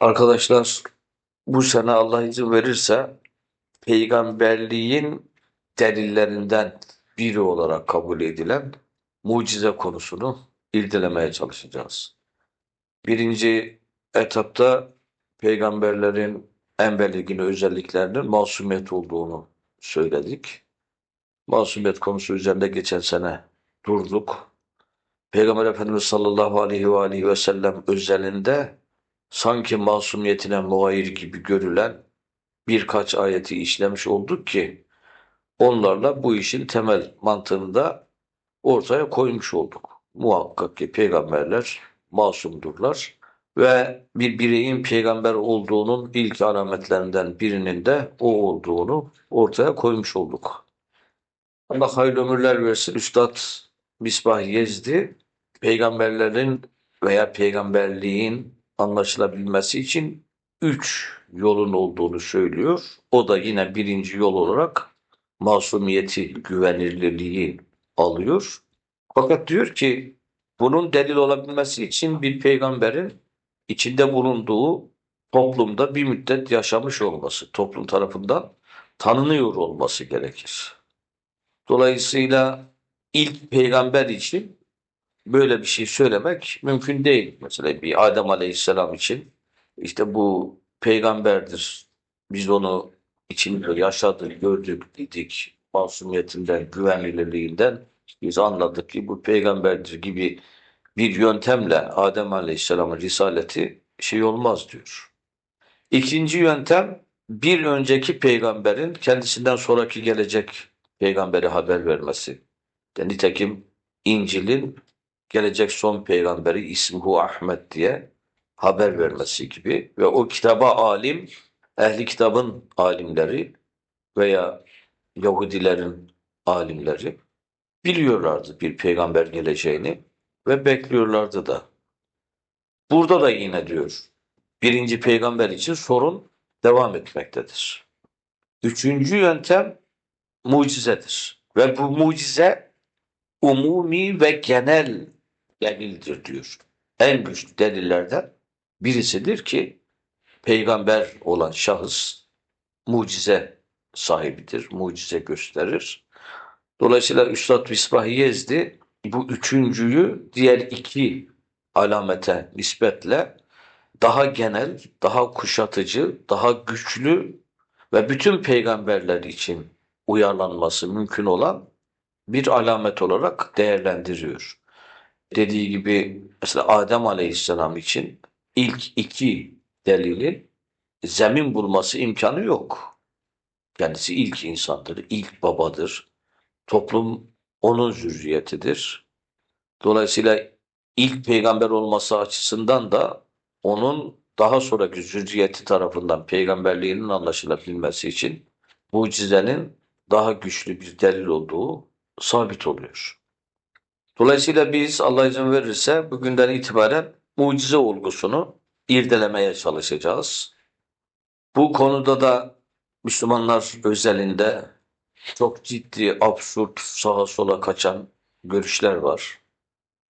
Arkadaşlar bu sene Allah izin verirse peygamberliğin delillerinden biri olarak kabul edilen mucize konusunu irdelemeye çalışacağız. Birinci etapta peygamberlerin en belirgin özelliklerinin masumiyet olduğunu söyledik. Masumiyet konusu üzerinde geçen sene durduk. Peygamber Efendimiz sallallahu aleyhi ve aleyhi ve sellem özelinde sanki masumiyetine muayir gibi görülen birkaç ayeti işlemiş olduk ki onlarla bu işin temel mantığını da ortaya koymuş olduk. Muhakkak ki peygamberler masumdurlar ve bir bireyin peygamber olduğunun ilk alametlerinden birinin de o olduğunu ortaya koymuş olduk. Allah hayırlı ömürler versin. Üstad Misbah Yezdi peygamberlerin veya peygamberliğin anlaşılabilmesi için üç yolun olduğunu söylüyor. O da yine birinci yol olarak masumiyeti, güvenilirliği alıyor. Fakat diyor ki bunun delil olabilmesi için bir peygamberin içinde bulunduğu toplumda bir müddet yaşamış olması, toplum tarafından tanınıyor olması gerekir. Dolayısıyla ilk peygamber için böyle bir şey söylemek mümkün değil. Mesela bir Adem Aleyhisselam için işte bu peygamberdir. Biz onu içinde yaşadık, gördük, dedik. Masumiyetinden, güvenilirliğinden biz anladık ki bu peygamberdir gibi bir yöntemle Adem Aleyhisselam'ın risaleti şey olmaz diyor. İkinci yöntem bir önceki peygamberin kendisinden sonraki gelecek peygambere haber vermesi. Nitekim İncil'in gelecek son peygamberi İsmuhu Ahmet diye haber vermesi gibi ve o kitaba alim, ehli kitabın alimleri veya Yahudilerin alimleri biliyorlardı bir peygamber geleceğini ve bekliyorlardı da. Burada da yine diyor birinci peygamber için sorun devam etmektedir. Üçüncü yöntem mucizedir. Ve bu mucize umumi ve genel delildir diyor. En güçlü delillerden birisidir ki peygamber olan şahıs mucize sahibidir, mucize gösterir. Dolayısıyla Üstad Visbahi Yezdi bu üçüncüyü diğer iki alamete nispetle daha genel, daha kuşatıcı, daha güçlü ve bütün peygamberler için uyarlanması mümkün olan bir alamet olarak değerlendiriyor. Dediği gibi mesela Adem Aleyhisselam için ilk iki delilin zemin bulması imkanı yok. Kendisi ilk insandır, ilk babadır. Toplum onun zürriyetidir. Dolayısıyla ilk peygamber olması açısından da onun daha sonraki zürriyeti tarafından peygamberliğinin anlaşılabilmesi için mucizenin daha güçlü bir delil olduğu sabit oluyor. Dolayısıyla biz Allah izin verirse bugünden itibaren mucize olgusunu irdelemeye çalışacağız. Bu konuda da Müslümanlar özelinde çok ciddi, absürt, sağa sola kaçan görüşler var.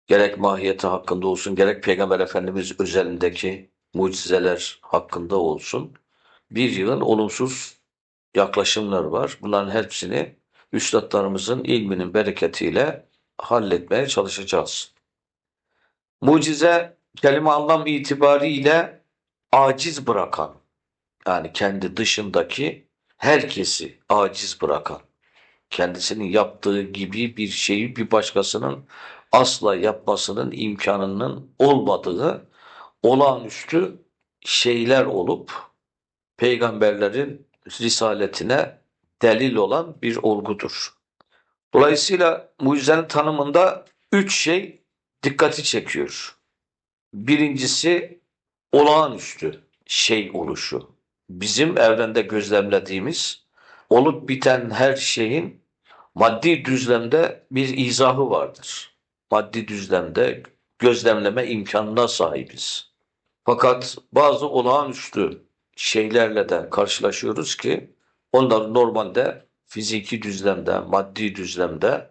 Gerek mahiyeti hakkında olsun, gerek Peygamber Efendimiz özelindeki mucizeler hakkında olsun. Bir yığın olumsuz yaklaşımlar var. Bunların hepsini üstadlarımızın ilminin bereketiyle halletmeye çalışacağız. Mucize kelime anlam itibariyle aciz bırakan, yani kendi dışındaki herkesi aciz bırakan, kendisinin yaptığı gibi bir şeyi bir başkasının asla yapmasının imkanının olmadığı olağanüstü şeyler olup peygamberlerin risaletine delil olan bir olgudur. Dolayısıyla mucizenin tanımında üç şey dikkati çekiyor. Birincisi olağanüstü şey oluşu. Bizim evrende gözlemlediğimiz olup biten her şeyin maddi düzlemde bir izahı vardır. Maddi düzlemde gözlemleme imkanına sahibiz. Fakat bazı olağanüstü şeylerle de karşılaşıyoruz ki onları normalde fiziki düzlemde, maddi düzlemde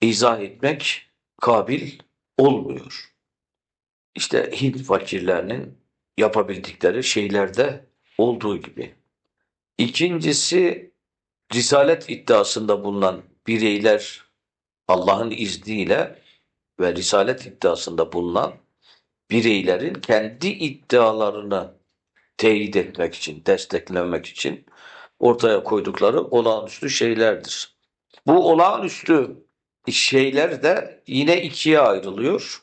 izah etmek kabil olmuyor. İşte Hint fakirlerinin yapabildikleri şeylerde olduğu gibi. İkincisi risalet iddiasında bulunan bireyler Allah'ın izniyle ve risalet iddiasında bulunan bireylerin kendi iddialarını teyit etmek için, desteklemek için ortaya koydukları olağanüstü şeylerdir. Bu olağanüstü şeyler de yine ikiye ayrılıyor.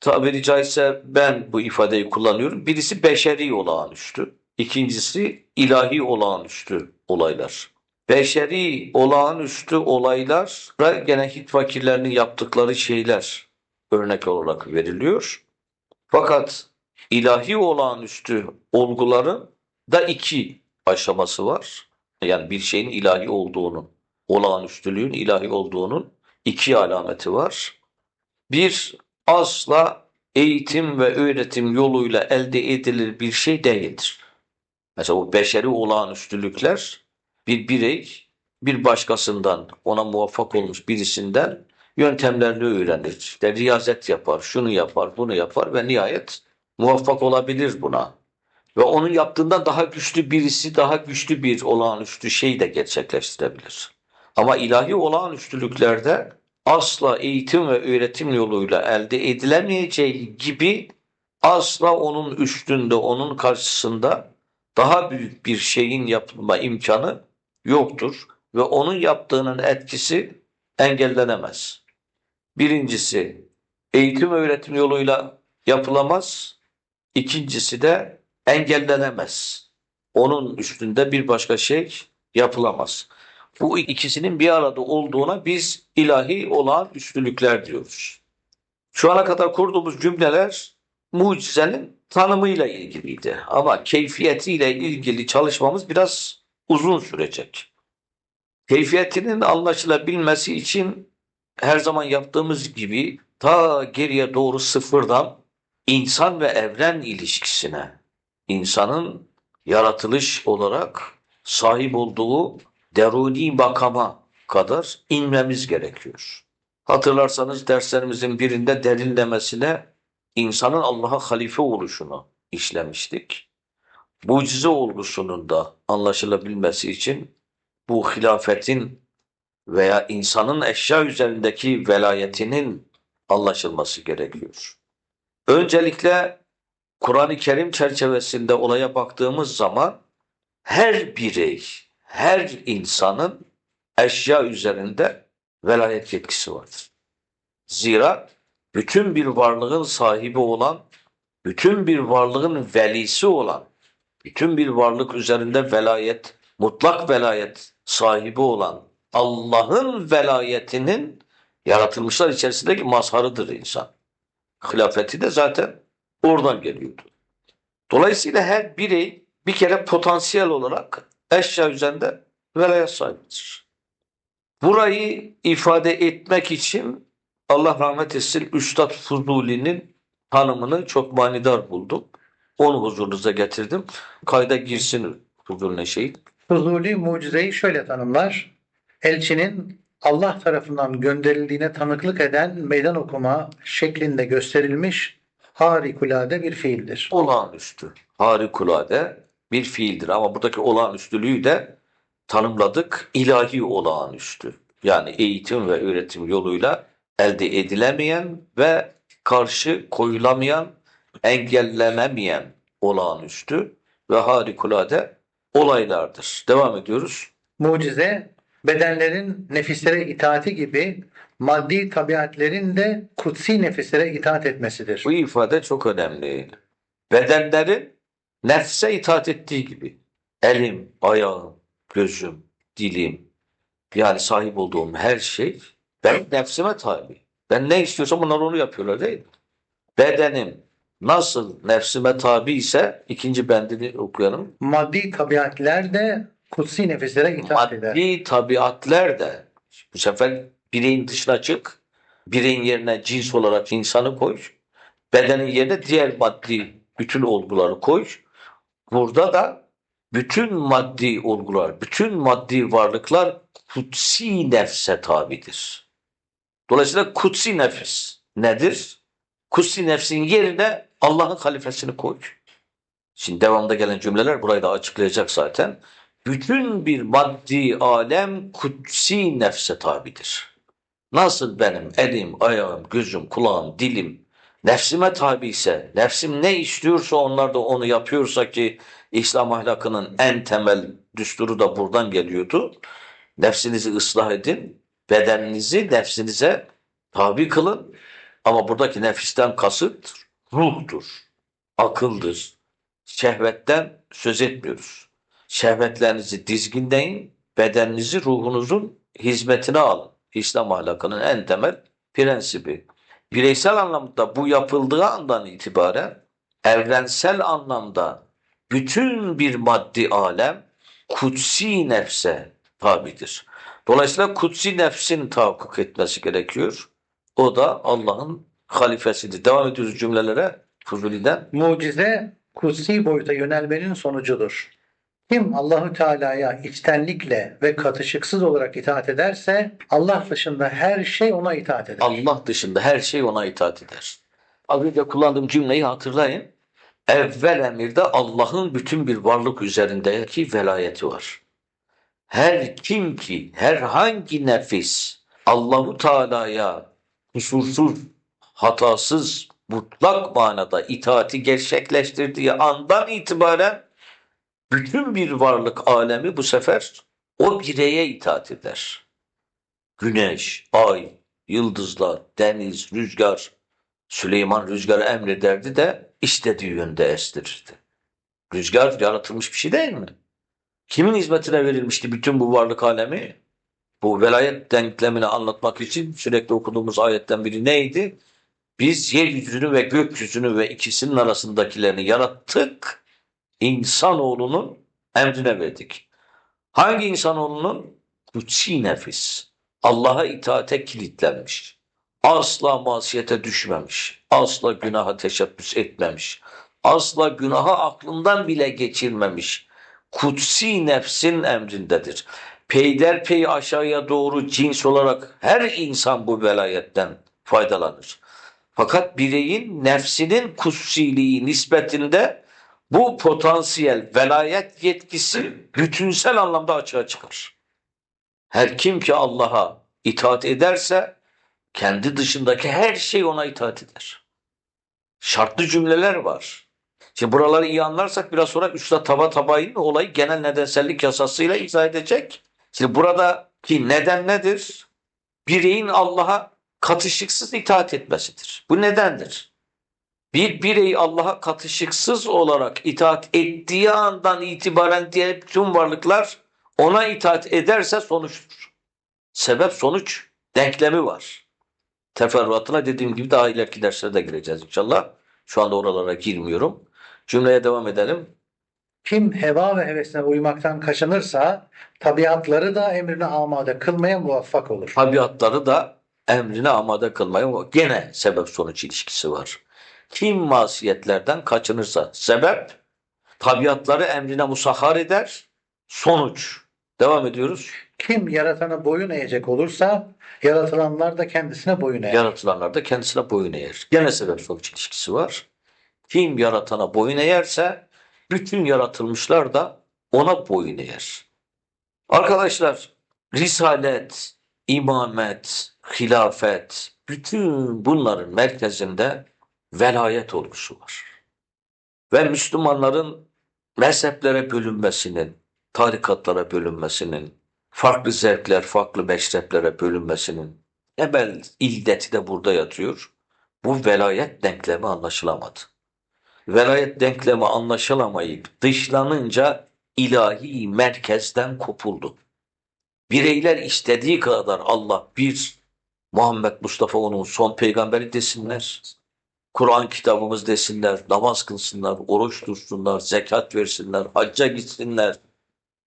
Tabiri caizse ben bu ifadeyi kullanıyorum. Birisi beşeri olağanüstü. İkincisi ilahi olağanüstü olaylar. Beşeri olağanüstü olaylar gene Hint fakirlerinin yaptıkları şeyler örnek olarak veriliyor. Fakat ilahi olağanüstü olguların da iki aşaması var. Yani bir şeyin ilahi olduğunun, olağanüstülüğün ilahi olduğunun iki alameti var. Bir, asla eğitim ve öğretim yoluyla elde edilir bir şey değildir. Mesela bu beşeri olağanüstülükler bir birey bir başkasından ona muvaffak olmuş birisinden yöntemlerini öğrenir. İşte riyazet yapar, şunu yapar, bunu yapar ve nihayet muvaffak olabilir buna. Ve onun yaptığından daha güçlü birisi daha güçlü bir olağanüstü şey de gerçekleştirebilir. Ama ilahi olağanüstülüklerde asla eğitim ve öğretim yoluyla elde edilemeyeceği gibi asla onun üstünde, onun karşısında daha büyük bir şeyin yapılma imkanı yoktur ve onun yaptığının etkisi engellenemez. Birincisi eğitim öğretim yoluyla yapılamaz. İkincisi de engellenemez. Onun üstünde bir başka şey yapılamaz. Bu ikisinin bir arada olduğuna biz ilahi olan üstünlükler diyoruz. Şu ana kadar kurduğumuz cümleler mucizenin tanımıyla ilgiliydi. Ama keyfiyetiyle ilgili çalışmamız biraz uzun sürecek. Keyfiyetinin anlaşılabilmesi için her zaman yaptığımız gibi ta geriye doğru sıfırdan insan ve evren ilişkisine, insanın yaratılış olarak sahip olduğu deruni makama kadar inmemiz gerekiyor. Hatırlarsanız derslerimizin birinde derinlemesine insanın Allah'a halife oluşunu işlemiştik. Mucize olgusunun da anlaşılabilmesi için bu hilafetin veya insanın eşya üzerindeki velayetinin anlaşılması gerekiyor. Öncelikle Kur'an-ı Kerim çerçevesinde olaya baktığımız zaman her birey, her insanın eşya üzerinde velayet yetkisi vardır. Zira bütün bir varlığın sahibi olan, bütün bir varlığın velisi olan, bütün bir varlık üzerinde velayet, mutlak velayet sahibi olan Allah'ın velayetinin yaratılmışlar içerisindeki mazharıdır insan. Hilafeti de zaten oradan geliyordu. Dolayısıyla her birey bir kere potansiyel olarak eşya üzerinde velayet sahibidir. Burayı ifade etmek için Allah rahmet etsin Üstad Fuzuli'nin tanımını çok manidar buldum. Onu huzurunuza getirdim. Kayda girsin Fuzuli'ne şey. Fuzuli mucizeyi şöyle tanımlar. Elçinin Allah tarafından gönderildiğine tanıklık eden meydan okuma şeklinde gösterilmiş harikulade bir fiildir. Olağanüstü, harikulade bir fiildir. Ama buradaki olağanüstülüğü de tanımladık. ilahi olağanüstü. Yani eğitim ve öğretim yoluyla elde edilemeyen ve karşı koyulamayan, engellenemeyen olağanüstü ve harikulade olaylardır. Devam ediyoruz. Mucize bedenlerin nefislere itaati gibi maddi tabiatlerin de kutsi nefislere itaat etmesidir. Bu ifade çok önemli. Bedenlerin nefse itaat ettiği gibi elim, ayağım, gözüm, dilim yani sahip olduğum her şey ben nefsime tabi. Ben ne istiyorsam bunlar onu yapıyorlar değil mi? Bedenim nasıl nefsime tabi ise ikinci bendini okuyalım. Maddi tabiatler de kutsi nefislere itaat eder. Maddi tabiatler de bu sefer bireyin dışına çık. Bireyin yerine cins olarak insanı koy. Bedenin yerine diğer maddi bütün olguları koy. Burada da bütün maddi olgular, bütün maddi varlıklar kutsi nefse tabidir. Dolayısıyla kutsi nefis nedir? Kutsi nefsin yerine Allah'ın halifesini koy. Şimdi devamda gelen cümleler burayı da açıklayacak zaten. Bütün bir maddi alem kutsi nefse tabidir. Nasıl benim elim, ayağım, gözüm, kulağım, dilim nefsime tabi ise, nefsim ne istiyorsa onlar da onu yapıyorsa ki İslam ahlakının en temel düsturu da buradan geliyordu. Nefsinizi ıslah edin, bedeninizi nefsinize tabi kılın. Ama buradaki nefisten kasıt ruhtur, akıldır. Şehvetten söz etmiyoruz. Şehvetlerinizi dizginleyin, bedeninizi ruhunuzun hizmetine alın. İslam ahlakının en temel prensibi. Bireysel anlamda bu yapıldığı andan itibaren evrensel anlamda bütün bir maddi alem kutsi nefse tabidir. Dolayısıyla kutsi nefsin tahakkuk etmesi gerekiyor. O da Allah'ın halifesidir. Devam ediyoruz cümlelere Fuzuli'den. Mucize kutsi boyuta yönelmenin sonucudur. Kim Allahü Teala'ya içtenlikle ve katışıksız olarak itaat ederse Allah dışında her şey ona itaat eder. Allah dışında her şey ona itaat eder. Az önce kullandığım cümleyi hatırlayın. Evvel emirde Allah'ın bütün bir varlık üzerindeki velayeti var. Her kim ki herhangi nefis Allahu Teala'ya kusursuz, hatasız, mutlak manada itaati gerçekleştirdiği andan itibaren bütün bir varlık alemi bu sefer o bireye itaat eder. Güneş, ay, yıldızlar, deniz, rüzgar, Süleyman rüzgarı emrederdi de istediği yönde estirirdi. Rüzgar yaratılmış bir şey değil mi? Kimin hizmetine verilmişti bütün bu varlık alemi? Bu velayet denklemini anlatmak için sürekli okuduğumuz ayetten biri neydi? Biz yeryüzünü ve gökyüzünü ve ikisinin arasındakilerini yarattık. İnsanoğlunun emrine verdik. Hangi insanoğlunun? Kutsi nefis. Allah'a itaate kilitlenmiş. Asla masiyete düşmemiş. Asla günaha teşebbüs etmemiş. Asla günaha aklından bile geçirmemiş. Kutsi nefsin emrindedir. Peyderpey aşağıya doğru cins olarak her insan bu velayetten faydalanır. Fakat bireyin nefsinin kutsiliği nispetinde bu potansiyel velayet yetkisi bütünsel anlamda açığa çıkar. Her kim ki Allah'a itaat ederse kendi dışındaki her şey ona itaat eder. Şartlı cümleler var. Şimdi buraları iyi anlarsak biraz sonra Üstad Taba Tabay'ın olayı genel nedensellik yasasıyla izah edecek. Şimdi buradaki neden nedir? Bireyin Allah'a katışıksız itaat etmesidir. Bu nedendir? Bir birey Allah'a katışıksız olarak itaat ettiği andan itibaren diğer bütün varlıklar ona itaat ederse sonuçtur. Sebep sonuç denklemi var. Teferruatına dediğim gibi daha ileriki derslerde gireceğiz inşallah. Şu anda oralara girmiyorum. Cümleye devam edelim. Kim heva ve hevesine uymaktan kaçınırsa tabiatları da emrine amade kılmaya muvaffak olur. Tabiatları da emrine amade kılmaya gene sebep sonuç ilişkisi var. Kim masiyetlerden kaçınırsa sebep tabiatları emrine musahhar eder. Sonuç. Devam ediyoruz. Kim yaratana boyun eğecek olursa yaratılanlar da kendisine boyun eğer. Yaratılanlar da kendisine boyun eğer. Gene sebep sonuç ilişkisi var. Kim yaratana boyun eğerse bütün yaratılmışlar da ona boyun eğer. Arkadaşlar risalet, imamet, hilafet bütün bunların merkezinde velayet olgusu var. Ve Müslümanların mezheplere bölünmesinin, tarikatlara bölünmesinin, farklı zevkler, farklı meşreplere bölünmesinin temel illeti de burada yatıyor. Bu velayet denklemi anlaşılamadı. Velayet denklemi anlaşılamayıp dışlanınca ilahi merkezden kopuldu. Bireyler istediği kadar Allah bir, Muhammed Mustafa onun son peygamberi desinler. Kur'an kitabımız desinler, namaz kılsınlar, oruç tutsunlar, zekat versinler, hacca gitsinler.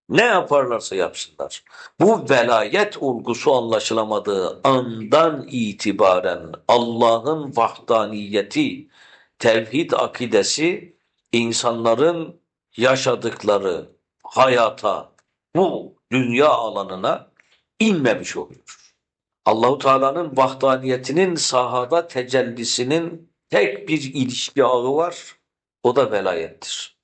Ne yaparlarsa yapsınlar. Bu velayet olgusu anlaşılamadığı andan itibaren Allah'ın vahdaniyeti, tevhid akidesi insanların yaşadıkları hayata, bu dünya alanına inmemiş oluyor. Allahu Teala'nın vahdaniyetinin sahada tecellisinin tek bir ilişki ağı var. O da velayettir.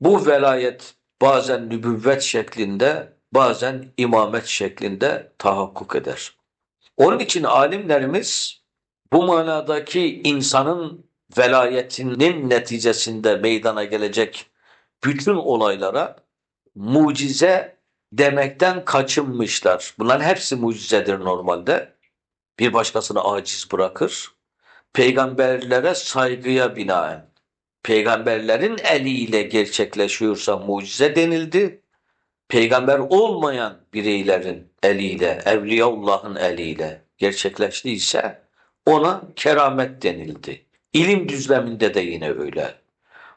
Bu velayet bazen nübüvvet şeklinde, bazen imamet şeklinde tahakkuk eder. Onun için alimlerimiz bu manadaki insanın velayetinin neticesinde meydana gelecek bütün olaylara mucize demekten kaçınmışlar. Bunların hepsi mucizedir normalde. Bir başkasını aciz bırakır. Peygamberlere saygıya binaen peygamberlerin eliyle gerçekleşiyorsa mucize denildi. Peygamber olmayan bireylerin eliyle, Evliyaullah'ın eliyle gerçekleştiyse ona keramet denildi. İlim düzleminde de yine öyle.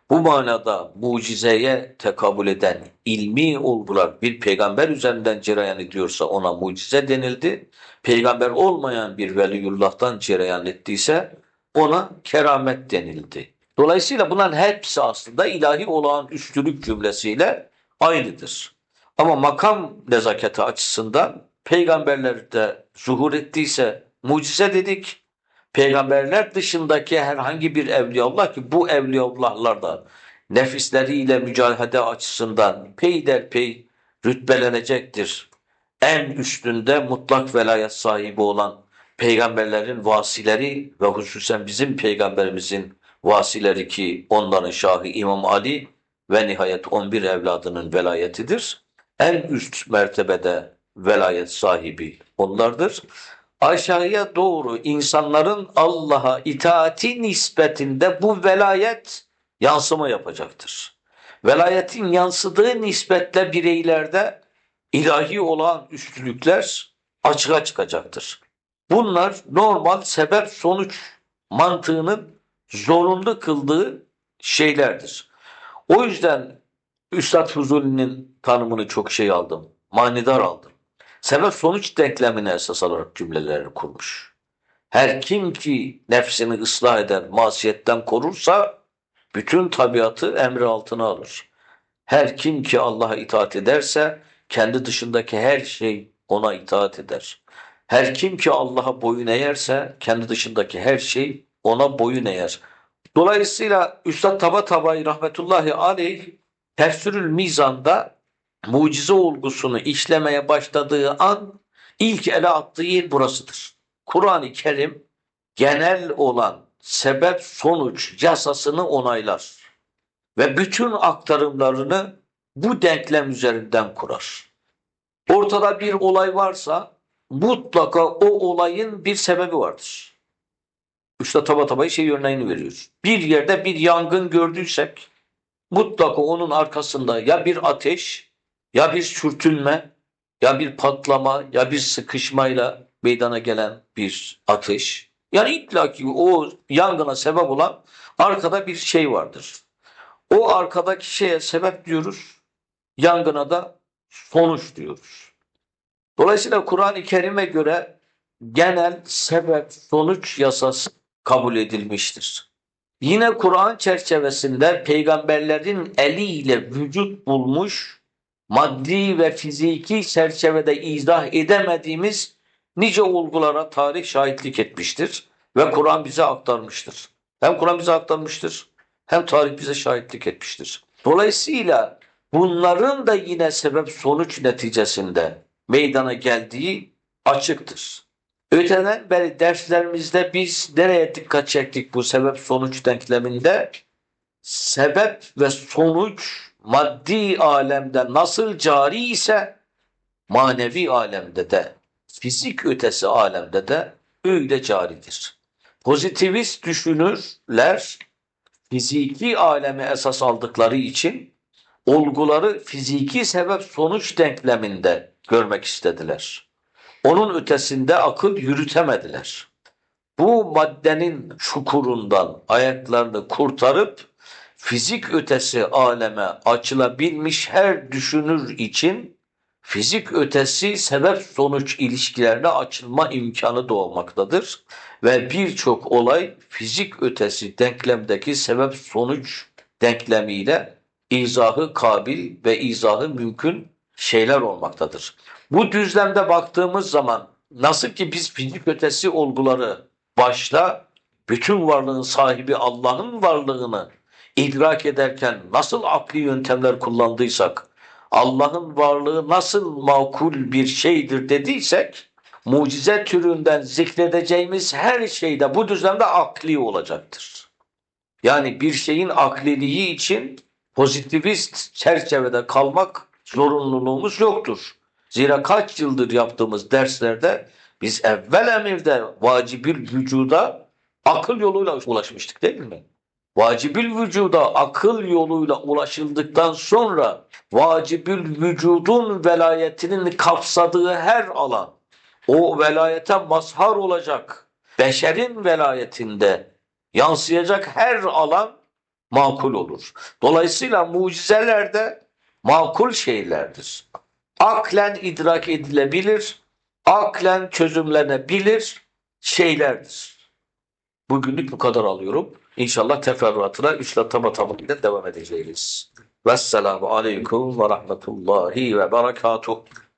Bu manada mucizeye tekabül eden ilmi olgular bir peygamber üzerinden cereyan ediyorsa ona mucize denildi. Peygamber olmayan bir veliyullah'tan cereyan ettiyse ona keramet denildi. Dolayısıyla bunların hepsi aslında ilahi olağan üstünlük cümlesiyle aynıdır. Ama makam nezaketi açısından peygamberlerde zuhur ettiyse mucize dedik. Peygamberler dışındaki herhangi bir evliyaullah ki bu evliyaullahlar da nefisleriyle mücadele açısından peyderpey rütbelenecektir. En üstünde mutlak velayet sahibi olan peygamberlerin vasileri ve hususen bizim peygamberimizin vasileri ki onların şahı İmam Ali ve nihayet 11 evladının velayetidir. En üst mertebede velayet sahibi onlardır. Aşağıya doğru insanların Allah'a itaati nispetinde bu velayet yansıma yapacaktır. Velayetin yansıdığı nispetle bireylerde ilahi olan üstünlükler açığa çıkacaktır. Bunlar normal sebep sonuç mantığının zorunlu kıldığı şeylerdir. O yüzden Üstad Fuzuli'nin tanımını çok şey aldım. Manidar aldım. Sebep sonuç denklemine esas alarak cümlelerini kurmuş. Her kim ki nefsini ıslah eder, masiyetten korursa bütün tabiatı emri altına alır. Her kim ki Allah'a itaat ederse kendi dışındaki her şey ona itaat eder. Her kim ki Allah'a boyun eğerse kendi dışındaki her şey ona boyun eğer. Dolayısıyla Üstad Tabatabai rahmetullahi aleyh Tefsirül Mizan'da mucize olgusunu işlemeye başladığı an ilk ele attığı yer burasıdır. Kur'an-ı Kerim genel olan sebep sonuç yasasını onaylar ve bütün aktarımlarını bu denklem üzerinden kurar. Ortada bir olay varsa mutlaka o olayın bir sebebi vardır. Üstad Taba Taba'yı şey örneğini veriyoruz. Bir yerde bir yangın gördüysek mutlaka onun arkasında ya bir ateş ya bir sürtünme ya bir patlama ya bir sıkışmayla meydana gelen bir ateş. Yani illaki o yangına sebep olan arkada bir şey vardır. O arkadaki şeye sebep diyoruz. Yangına da sonuç diyoruz. Dolayısıyla Kur'an-ı Kerim'e göre genel sebep sonuç yasası kabul edilmiştir. Yine Kur'an çerçevesinde peygamberlerin eliyle vücut bulmuş maddi ve fiziki çerçevede izah edemediğimiz nice olgulara tarih şahitlik etmiştir ve Kur'an bize aktarmıştır. Hem Kur'an bize aktarmıştır hem tarih bize şahitlik etmiştir. Dolayısıyla bunların da yine sebep sonuç neticesinde meydana geldiği açıktır. Öteden beri derslerimizde biz nereye dikkat çektik bu sebep sonuç denkleminde? Sebep ve sonuç maddi alemde nasıl cari ise manevi alemde de fizik ötesi alemde de öyle caridir. Pozitivist düşünürler fiziki aleme esas aldıkları için olguları fiziki sebep sonuç denkleminde görmek istediler. Onun ötesinde akıl yürütemediler. Bu maddenin çukurundan ayaklarını kurtarıp fizik ötesi aleme açılabilmiş her düşünür için fizik ötesi sebep sonuç ilişkilerine açılma imkanı doğmaktadır ve birçok olay fizik ötesi denklemdeki sebep sonuç denklemiyle izahı kabil ve izahı mümkün şeyler olmaktadır. Bu düzlemde baktığımız zaman nasıl ki biz fizik ötesi olguları başta bütün varlığın sahibi Allah'ın varlığını idrak ederken nasıl akli yöntemler kullandıysak, Allah'ın varlığı nasıl makul bir şeydir dediysek, mucize türünden zikredeceğimiz her şeyde bu düzlemde akli olacaktır. Yani bir şeyin akliliği için pozitivist çerçevede kalmak zorunluluğumuz yoktur. Zira kaç yıldır yaptığımız derslerde biz evvel emirde vacibül vücuda akıl yoluyla ulaşmıştık değil mi? Vacibül vücuda akıl yoluyla ulaşıldıktan sonra vacibül vücudun velayetinin kapsadığı her alan o velayete mazhar olacak beşerin velayetinde yansıyacak her alan makul olur. Dolayısıyla mucizeler de makul şeylerdir. Aklen idrak edilebilir, aklen çözümlenebilir şeylerdir. Bugünlük bu kadar alıyorum. İnşallah teferruatına üçle tamı tamamıyla devam edeceğiz. Vesselamu aleyküm ve rahmetullahi ve berekatuhu.